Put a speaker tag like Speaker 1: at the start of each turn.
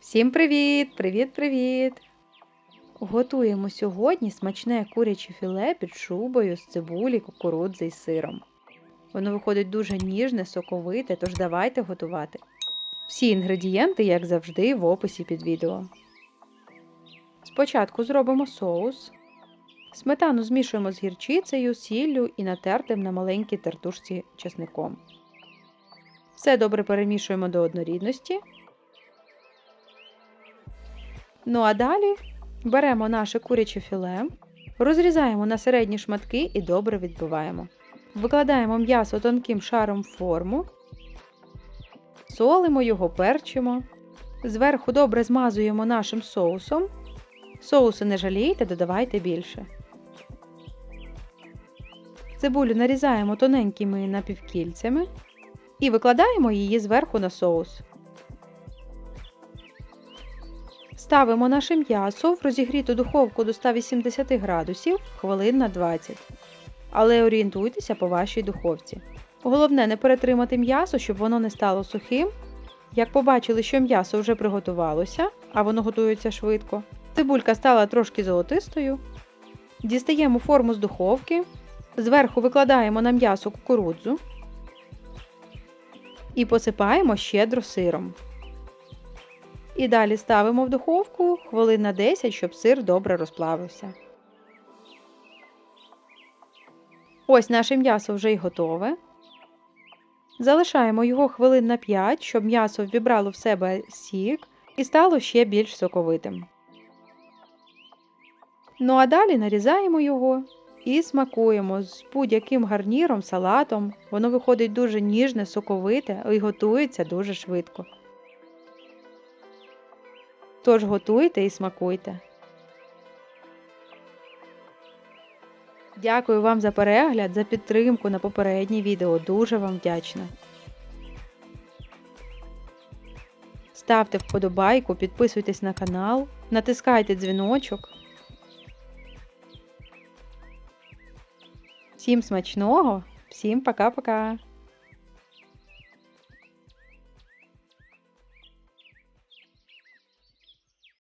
Speaker 1: Всім привіт! Привіт-привіт! Готуємо сьогодні смачне куряче філе під шубою з цибулі, кукурудзи і сиром. Воно виходить дуже ніжне, соковите, тож давайте готувати. Всі інгредієнти, як завжди, в описі під відео. Спочатку зробимо соус. Сметану змішуємо з гірчицею, сіллю і натертим на маленькій тертушці чесником. Все добре перемішуємо до однорідності. Ну а далі беремо наше куряче філе, розрізаємо на середні шматки і добре відбиваємо. Викладаємо м'ясо тонким шаром в форму, солимо його, перчимо. Зверху добре змазуємо нашим соусом. Соусу не жалійте, додавайте більше. Цибулю нарізаємо тоненькими напівкільцями і викладаємо її зверху на соус. Ставимо наше м'ясо в розігріту духовку до 180 градусів хвилин на 20. Але орієнтуйтеся по вашій духовці. Головне не перетримати м'ясо, щоб воно не стало сухим. Як побачили, що м'ясо вже приготувалося, а воно готується швидко, цибулька стала трошки золотистою. Дістаємо форму з духовки, зверху викладаємо на м'ясо кукурудзу і посипаємо щедро сиром. І далі ставимо в духовку хвилин на 10, щоб сир добре розплавився. Ось наше м'ясо вже й готове. Залишаємо його хвилин на 5, щоб м'ясо ввібрало в себе сік і стало ще більш соковитим. Ну а далі нарізаємо його і смакуємо з будь-яким гарніром, салатом. Воно виходить дуже ніжне, соковите і готується дуже швидко. Тож готуйте і смакуйте. Дякую вам за перегляд, за підтримку на попереднє відео. Дуже вам вдячна. Ставте вподобайку, підписуйтесь на канал, натискайте дзвіночок. Всім смачного, всім пока-пока!